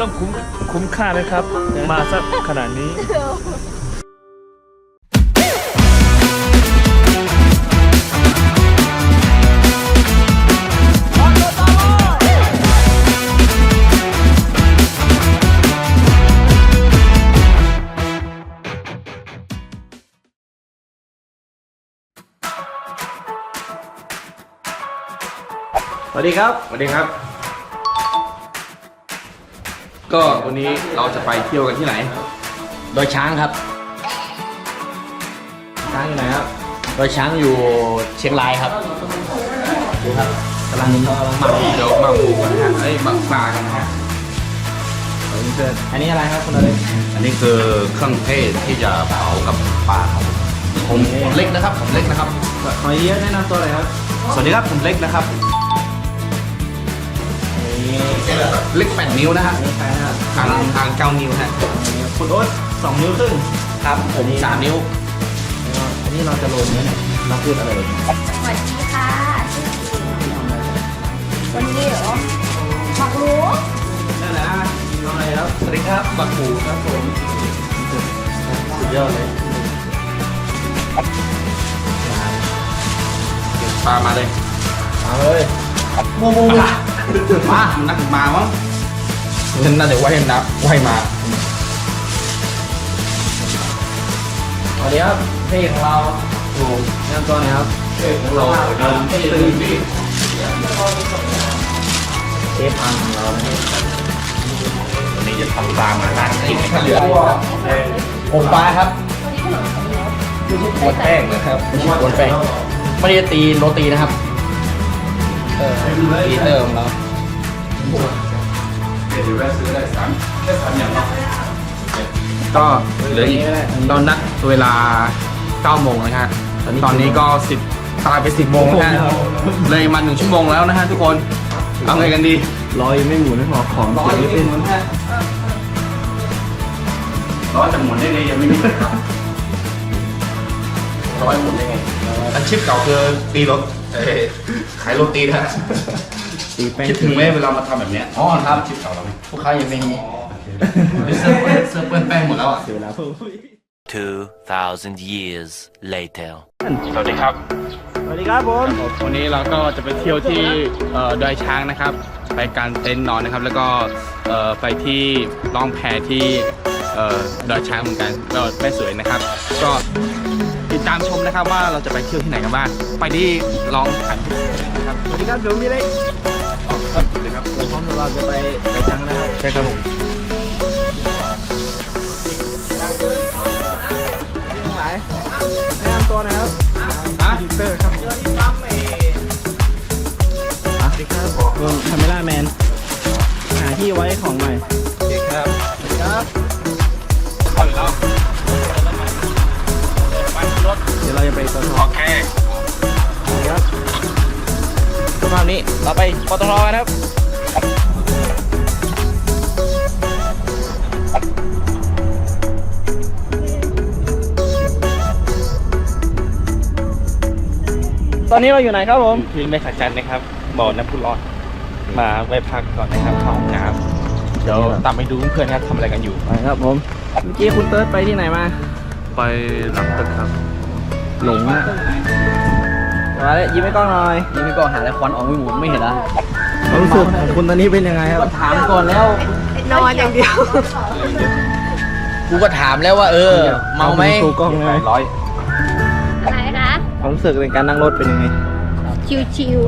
ต้องคุ้มคุ้มค่านะครับ มาสักขนาดนี้ สวัสดีครับ สวัสดีครับ ก็วันนี้เราจะไปเที่ยวกันที่ไหนโดยช้างครับ ช้างอยู่ไหนครับโดยช้างอยู่เชียงรายครับ ดูครับกำลังหมักเดี๋ยวมาหมูกันนะฮะเอ้ยมาปลากันนะฮะอันนี้อะไรครับคุณอะไรอันนี้คือเครื่องเทศที่จะเผากับปลาครับผมผมเล็กนะครับผมเล็กนะครับ ขอเยอะแนะนำตัวเลยครับ สวัสดีครับผมเล็กนะครับ นี่เล็กแปดนิ้วนะฮะนี่ใครครับทางทางเก้านิ้วฮะคุณโอ๊ตสองนิ้วครึ่งครับผมสามนิ้วอันนี้เราจะลงไหมเนี่ยเราพูดอะไรสวัสดีค่ะชื่อจิ๋ววันนี้เหรอหมักหมูนั่นแหละน้องอะไรครับสวัสดีครับบักหมูครับผมสุดยอดเลยปลามาเลยมาเลยโมโม มามานักมามั้งนั่นน่าจะว่ายน้ำว่ายมาสวัสดีครับเพลงของเราถูกแนะนำตัวหน่อยครับเราเดินตื่นดิเชฟอังของเรานะครับวันนี้จะทำปลามาล้างกินนะครับเหลือผมปลาครับบนแป้งนะครับไม่ใช่บนแป้งไม่ได้ตีโรตีนะครับเออตีเตอร์ของ เราเดี๋ยวแวะซื้อได้สามแค่สามอย่างก็เหลืออีกตอนนัดเวลา9โมงนะฮะตอนนี้ก็ 10ตายไป 10โมงนะฮะเลยมาหนึ่งชั่วโมงแล้วนะฮะทุกคนเอาไงกันดีรอยไม่หมุนไม่พอของร้อนเสียไม่ไม่เป็เป็นนร้อนจะหมุนได้ไงยังไม่มีครับร้อยหมุนได้ไงอาชีพเก่าคือตีรถเอ้ยขายโรตีนะฮะ ตีแป้งคิดถึงไหมเวลามาทำแบบเนี้ยอ๋อครับอาชีพเก่าเราไหมผู้ค้ายังไม่มีเสื้อเปื้อนเสื้อเปื้อนแป้งหมดแล้วอะเสียเวลาเพิ่ม2,000 years later. สวัสดีครับ สวัสดีครับผม วันนี้เราก็จะไปเที่ยวที่เอ่อดอยช้างนะครับ ไปการเต็นท์นอนนะครับ แล้วก็เอ่อไปที่ล่องแพที่เอ่อดอยช้างเหมือนกันก็แม่สวยนะครับ ก็ติดตามชมนะครับว่าเราจะไปเที่ยวที่ไหนกันบ้าง ไปที่ลองถ่ายนะครับ สวัสดีครับผมพี่เล็ก ครับสวัสดีครับเราพร้อมเราจะไปไปจังนะครับใช่ครับผมทั้งหลายแนะนำตัวหนะครับฮะดิเตอร์ครับสวัสดีครับผมคาเมล่าแมนหาที่ไว้ของหน่อยครับครับเข้าอยู่แล้ว ไปรถเดี๋ยวเราจะไปตทโอเค ครับ สำหรับนี้เราไปปตทกันครับตอนนี้เราอยู่ไหนครับผมที่ไม่ขัดจันนะครับบ่อน้ำพุร้อนมาไว้พักก่อนนะครับเข้าห้องน้ำเดี๋ยวตามไปดูเพื่อนๆครับทำอะไรกันอยู่ไปครับผมเมื่อกี้คุณเติร์ดไปที่ไหนมา ไปหลังตึกครับ หลงอะ มาเลยยิ้มให้กล้องหน่อยยิ้มให้กล้องหาอะไรควันออกไม่หมุนไม่เห็นละความรู้สึกของคุณตอนนี้เป็นยังไงครับ ถามก่อนแล้ว นอนอย่างเดียว กูก็ถามแล้วว่า เออ เมาไหมถูกกล้องไหมร้อยอะไรคะความรู้สึกในการนั่งรถเป็นยังไง ชิว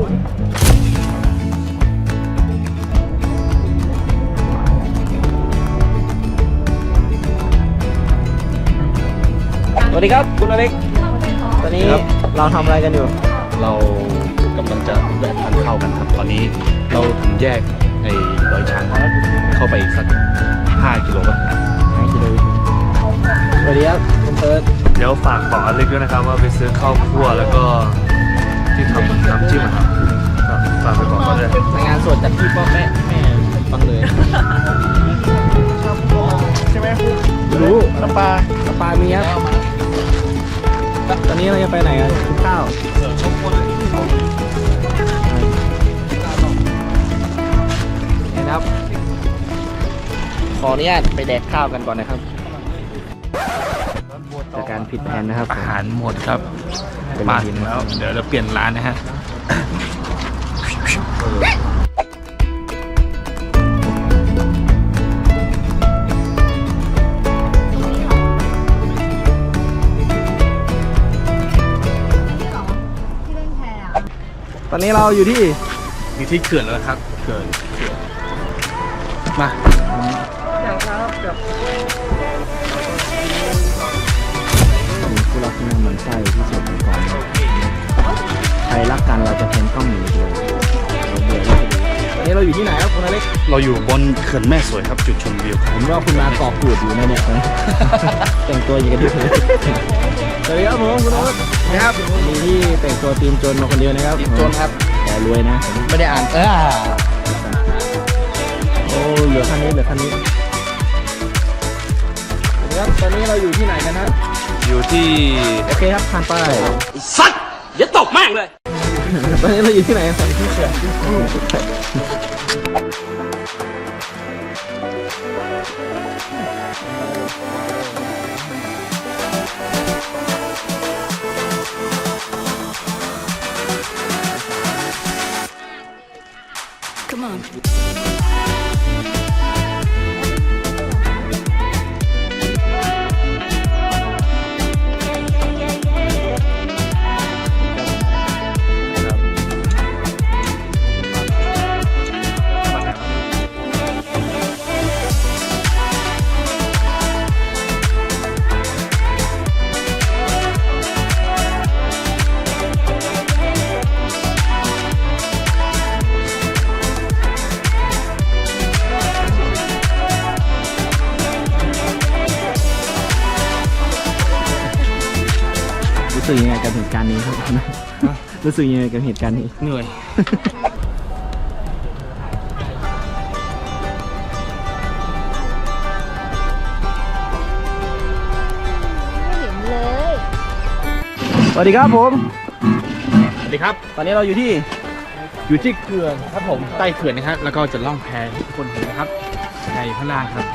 สวัสดีครับ คุณอเล็กตอนนี้เราทำอะไรกันอยู่ เรากำลังจะแวะทานข้าวกันครับตอนนี้เราถึงแยกไอ้ดอยช้างเข้าไปอีกสัก 5 กิโลป่ะ5กิโลสวัสดีครับคุณเติร์ดเดี๋ยวฝากบอกอเล็กด้วยนะครับ ว่าไปซื้อข้าวคั่วแล้วก็ที่ทำน้ำจิ้มอะครับก็ฝากไปบอกเขาด้วยรายงานสดจากที่พ่อแม่แม่ฟังเลยใช่ไหมรู้น้ำปลาน้ำปลามีครับ ตอนนี้เราจะไปไหนกันกินข้าวนะครับ ขออนุญาตไปแดกข้าวกันก่อนนะครับ จากการผิดแผนนะครับ อาหารหมดครับเป็นมาทีถึมงแล้ว เดี๋ยวเราเปลี่ยนร้านนะฮะ อนนี้เราอยู่ที่อยู่ที่เขื่อนแล้วนะครับเขื่อนเขื่อนมามีผู้รักที่น่าเหมือนไส้ที่สุดในกองใครรักกันเราจะเพ้นกล้องหนีเลยเราเบื่อแล้วตอนนี้ เราอยู่ที่ไหนครับคุณอเล็กเราอยู่บนเขื่อนแม่สวยครับจุดชมวิวครับผมว่าคุณมาเกาะกูดอยู่นะเนี่ยแต่งตัวอย่างกันดิสวัสดีครับผมคุณโอ๊ตนะครับมีที่แต่งตัวตีมโจรมาคนเดียวนะครับตีมโจรครับแต่รวยนะไม่ได้อ่านเออโอ้เหลือคันนี้เหลือคันนี้สวัสดีครับตอนนี้เราอยู่ที่ไหนกันครับอยู่ที่โอเคครับผ่านไปสัตว์อย่าตกแม่งเลย ตอนนี้เสึกยังไงกับเหตุการณ์นี้ครับรู้สึกยังไงกับเหตุการณ์นี้ เหนื่อย ไม่เห็นเลย สวัสดีครับผม สวัสดีครับ ตอนนี้เราอยู่ที่อยู่ที่เขื่อนครับผมใต้เขื่อนนะครับ แล้วก็จะล่องแพให้ทุกคนเห็นนะครับในข้างล่างครับ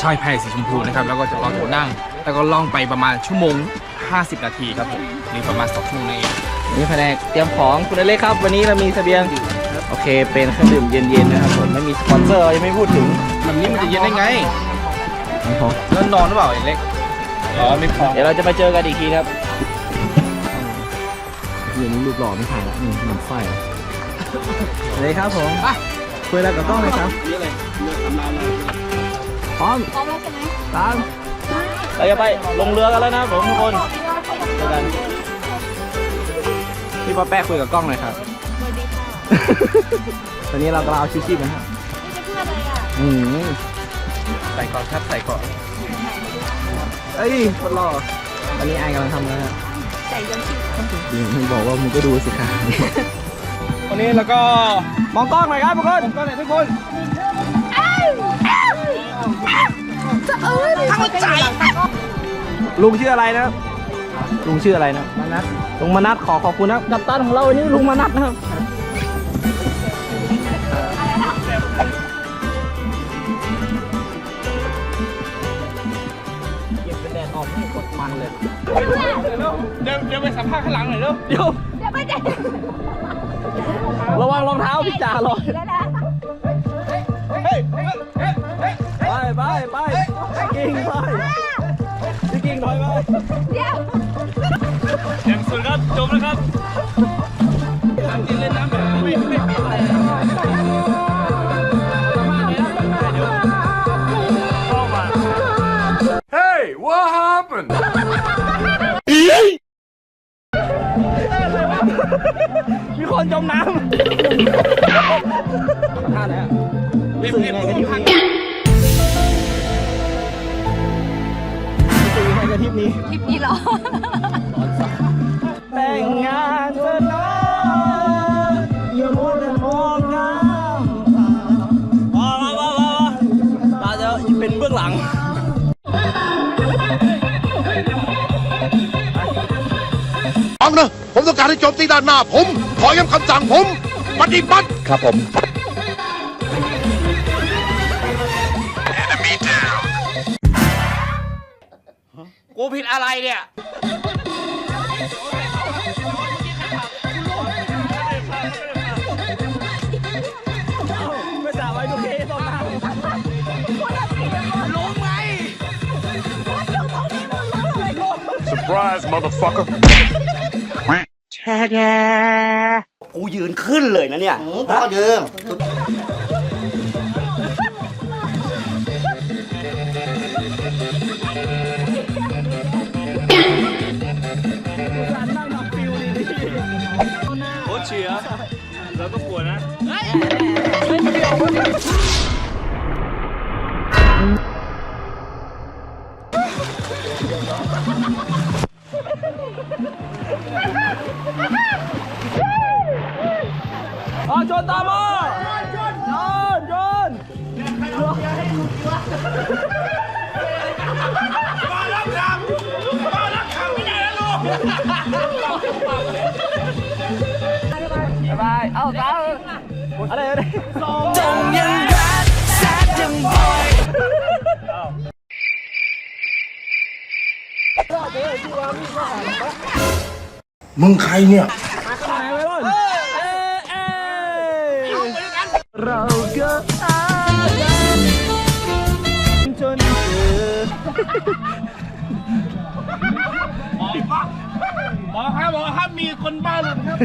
ชายแพสีชมพูนะครับ แล้วก็จะล่องนั่ง แล้วก็ล่องไปประมาณชั่วโมง 50 นาทีครับผมนี่ประมาณ2ชั่วโมงนั่นเองนี่แผนกเตรียมของคุณอเล็กครับ วันนี้เรามีเสบียงโอเค เป็นเครื่องดื่มเย็นๆนะครับผมไม่มีสปอนเซอร์เรายังไม่พูดถึงแบบนี้มันจะเย็นได้ไงนะครับแล้วนอนหรือเปล่าไอ้เล็กอ๋อไม่พอเดี๋ยวเราจะมาเจอกันอีกทีครับเดี๋ยวนี้รูปหล่อไม่ถ่ายละนี่มันไฟเลยครับผมคุยอะไรกับกล้องเลยครับพร้อมพร้อมแล้วใช่ไหมตาม เราจะไปลงเรือกันแล้วนะผมทุกคนเจอกันพี่ป๊อปแป๊ะคุยกับกล้องหน่อยครับ สวัสดีค่ะตอนนี้เรากำลังเอาชูชีพนะฮะนี่จะเพื่ออะไรอะอืมใส่ก่อนครับใส่ก่อนเอ้ยคนรอตอนนี้ไอกำลังทำแล้วฮะใส่ยังชีพเดี๋ยวมึงบอกว่ามึงก็ดูสิค่ะวันนี้แล้วก็มองกล้องหน่อยครับทุกคนก็เลยทุกคนจะเอ้ยเข้าใจ ลุงชื่ออะไรนะครับ ลุงชื่ออะไรนะมนัทลุงมนัทขอขอบคุณนะครับกัปตันของเราวันนี้ลุงมนัทนะครับ เก็บเป็นแดดออกให้โคตรมันเลย เดี๋ยวเดี๋ยวไปสัมภาษณ์ข้างหลังหน่อยเร็วเดี๋ยวเดี๋ยวไม่ได้ระวังรองเท้าพี่จ่าลอย แล้วนะไป สุดครับจมแล้วครับน้ำจริงเลยน้ำแบบไม่ไม่ปิดเลยมีคนจมน้ำ การที่โจมตีด้านหน้าผม ขอย้ำคำสั่งผม ปฏิบัติ ครับผม กูผิดอะไรเนี่ย Surprise, motherfucker. จ่าไว้ทุกทีตรงนั้น Surprise motherfucker กูยืนขึ้นเลยนะเนี่ยพ่อเดิมอ๋ มึงใครเนี่ย เราก็อาจนเจอหมอครับหมอครับมีคนบ้าหลุดครับ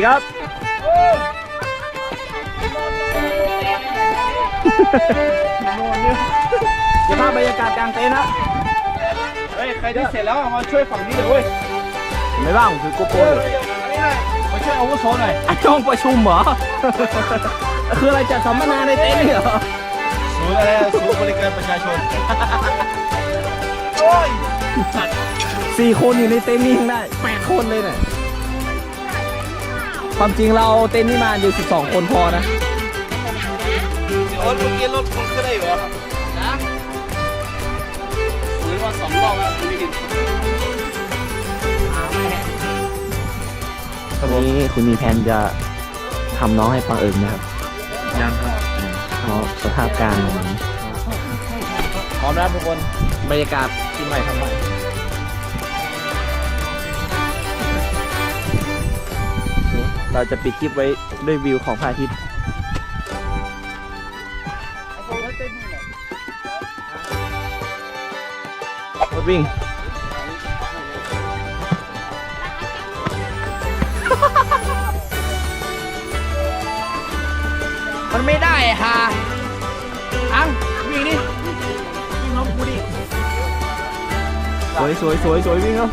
ดีครับ เดี๋ยวภาพบรรยากาศกลางเต็นท์นะเฮ้ยใครที่เสร็จแล้วเอามาช่วยฝั่งนี้เดี๋ยวเว้ยไม่บ้างผมถือโกโปรอยู่อันนี้หน่อยมาช่วยอาวุโสหน่อยอะจ้องประชุมเหรอ คืออะไรจัดสัมมนาในเต็นท์นี่เหรอศูนย์อะไรศูนย์บริการประชาชนสี่คนอยู่ในเต็นท์นี่ทั้งได้แปดคนเลยเนี่ย ความจริงเราเอาเต็นท์นี่มาอยู่ 12 คนพอนะโอ้ยเมื่อกี้รถคนขึ้นได้อยู่เหรอนะหรือว่าสองรอบแล้วไม่เห็นวันนี้คุณมีแผนจะทำน้องให้ปังเอิญนะครับยังครับเพราะสภาพการณ์อย่างนี้พร้อมแล้วทุกคนบรรยากาศที่ใหม่ทำใหม่ เราจะปิดคลิปไว้ด้วยวิวของพระอาทิตย์รถวิ่งมันไม่ได้ฮะอังวิ่งดิวิ่งน้องกูดิสวยสวยสวยสวยวิ่งเนาะ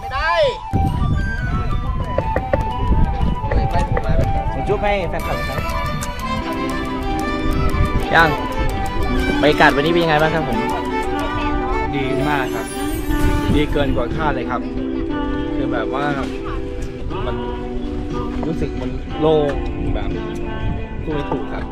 ไม่ได้ผมจุ๊บให้แฟนคลับครับยังบรรยากาศวันนี้เป็นยังไงบ้างครับผม ดีมากครับ ดีเกินกว่าคาดเลยครับ คือแบบว่ามันรู้สึกมันโล่งแบบพูดไม่ถูกครับ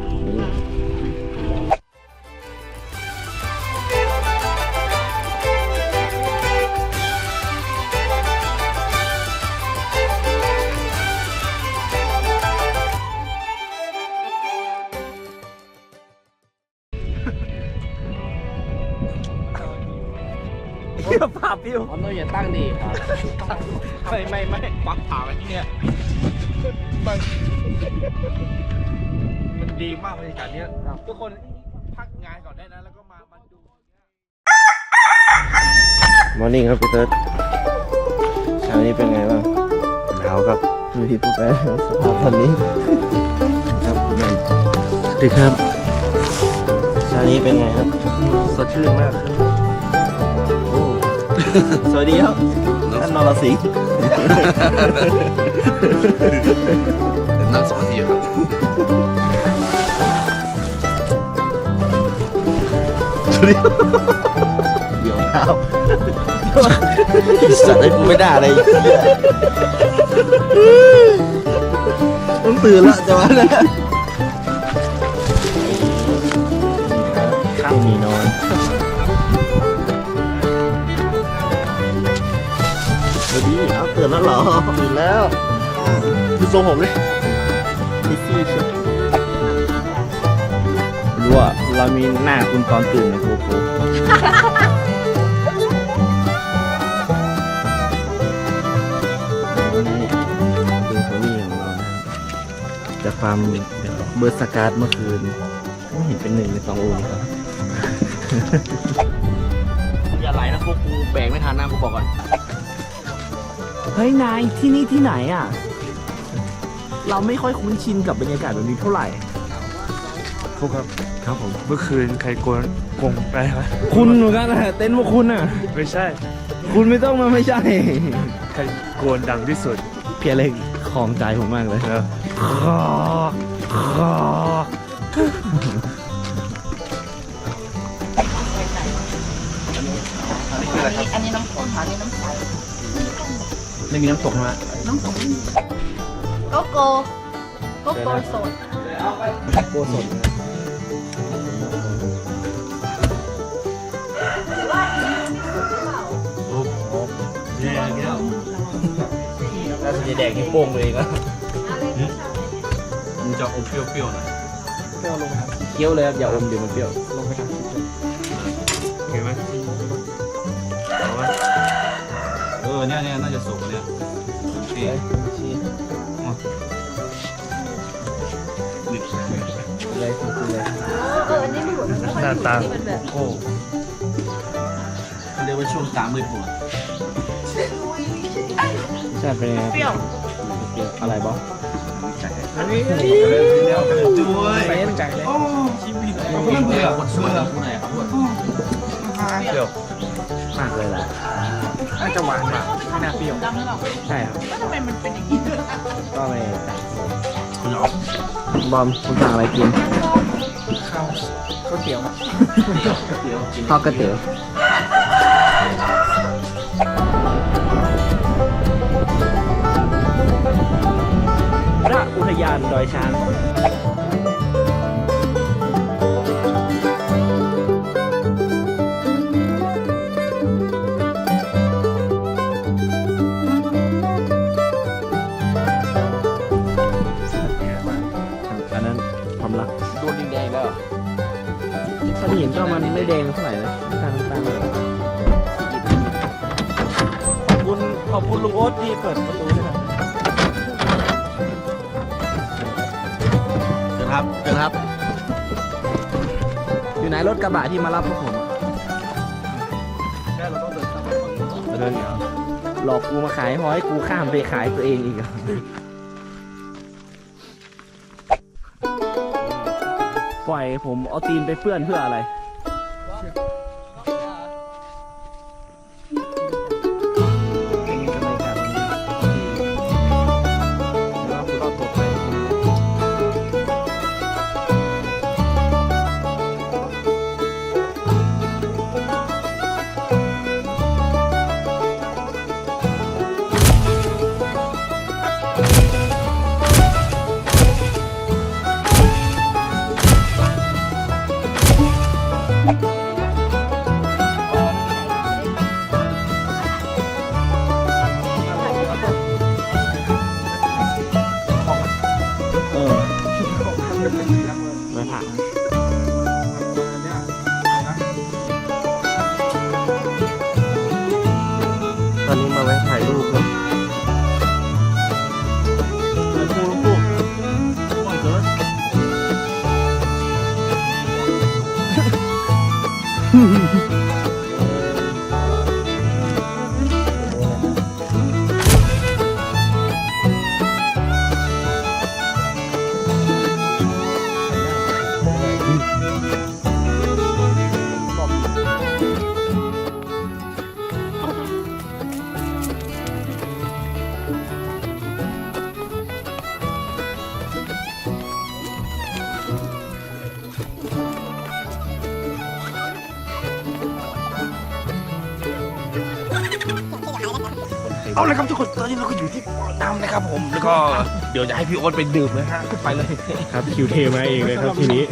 กี่ยวภาพพิวเอาโน้ยอย่าตั้งดิไม่ไม่ไม่ควักผ่าไว้ที่เนี่ยมันมันดีมากบรรยากาศเนี้ยทุกคนพักงานก่อนได้นะแล้วก็มามาดูมอร์นิ่งครับพี่เติร์ดเช้านี้เป็นไงบ้างหนาวครับดูที่พูดไปสภาพตอนนี้ครับคุณแม่สวัสดีครับเช้านี้เป็นไงครับสดชื่นมากโอ้ สวัสดีครับท่านนรสิงห์นั่งสมาธิครับเดี๋ยวข้าวสัตว์ให้กูไม่ได้เลยต้องตื่นละจะมาแล้วข้าวมีนอน เอาตื่นแล้วเหรอตื่นแล้วดูทรงผมเลยดิซี่เชียวรู้ว่าเรามีหน้าคุณตอนตื่นในโกโก้นี่ดูโทนี่ของเรานะครับจากความเบอร์สการ์ดเมื่อคืนไม่เห็นเป็นหนึ่งในสององค์ครับอย่าไหลนะพวกกูแบกไม่ทันนะกูบอกก่อน เฮ้ยนายที่นี่ที่ไหนอะ เราไม่ค่อยคุ้นชินกับบรรยากาศแบบนี้เท่าไหร่ พวกครับ ครับผม เมื่อคืนใครโกนโกงไปไหมคุณเหมือนกันนะเต้นพวกคุณอะ ไม่ใช่ คุณไม่ต้องมาไม่ใช่ ใครโกนดังที่สุดเพียเล็กของใจผมมากเลยเอออันนี้น้ำข้นอันนี้น้ำใส ไม่มีน้ำตกนะน้ำสมโกโก้โกโก้สดโก้สดน่าจะแดกที่โป้งเลยก็มันจะอมเปรี้ยวๆหน่อยเคี้ยวเลยครับอย่าอมเดี๋ยวมันเปรี้ยว ออเนี่ยเนี่ยน่าจะสุกเนี่ยที่เลยคุณเลยเอออันนี้ไม่หมดหน้าตามันแบบโอ้เขาเรียกว่าช่วงตามมือผมใช่เป็นไงเปรี้ยวอะไรบอสด้วยเป็นใจเลยเพื่อคนสวยผู้ไหนครับ เปรี้ยวมากเลยล่ะน่าจะหวานอะไม่น่าเปรี้ยวใช่ครับทำไมมันเป็นอย่างนี้ก็ไม่บอมคุณสั่งอะไรกินข้าวข้าวเตี๋ยวข้าวก๋วยเตี๋ยวพระอุทยานดอยช้าง งๆแล้วถ้าที่เห็นก็มันไม่แดงเท่าไหร่นะตาตาเลยขอบคุณขอบคุณลุงโอ๊ตที่เปิดประตูให้เราเดี๋ยวครับเดี๋ยวครับ อยู่ไหนรถกระบะที่มารับพวกผมอะหลอกกูมาขายพอให้กูข้ามไปขายตัวเองอีกอะ ผมเอาตีนไปเปื้อนเพื่ออะไร เเดี๋ยวจะให้พี่โอ๊ตไปดื่มเลยฮะขึ้นไปเลยครับคิวเทมาเองเลยครับทีนี้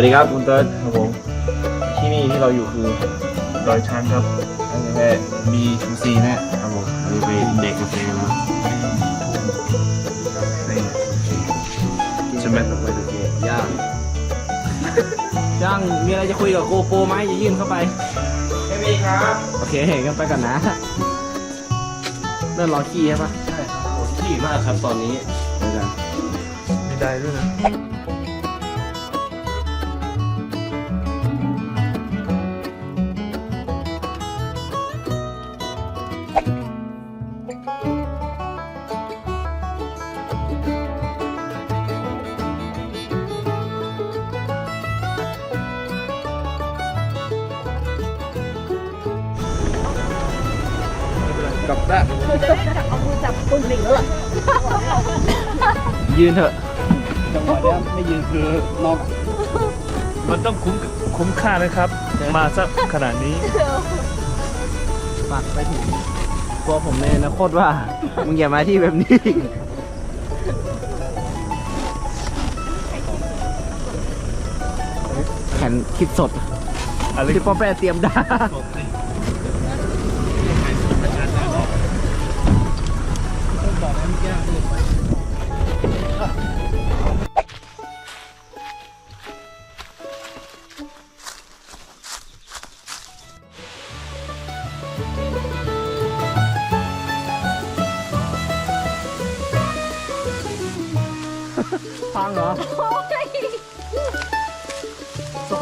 วัสดีครับคุณเติร์ดครับผมที่นี่ที่เราอยู่คือดอยช้างครับแม่บีทูซีนะครับผมอันนี้ไปเด็กกาแฟกันแล้วจะแม่นไปดูเกมย่างย่างมีอะไรจะคุยกับโกโปรไหมอย่ายื่นเข้าไป ไม่มีครับ โอเคกันไปกันนะเริ่มรอขี้ใช่ปะใช่ครับขี้มากครับตอนนี้เดี๋ยวกันมีได้ด้วยนะ กับได้เอามือจับตุ่มหลิงแล้วเหรอยืนเถอะ จังหวะเนี้ยไม่ยืนคือนอนมันต้องคุ้มคุ้มค่านะครับ มาสักขนาดนี้ฝากไปถึงตัวผมเลยนะโคตรว่า มึงอย่ามาที่แบบนี้อีกแผ่นคิดสดอะไรที่ป้อแปะเตรียมด่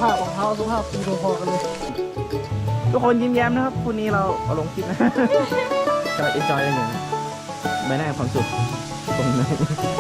ภาพของเขาสุภาพสีพอๆกันเลย ทุกคนยิ้มแย้มนะครับคู่นี้เราเอาลงคลิปนะก็เอ็นจอยกันอยู่นะใบหน้าความสุขตรงนั้น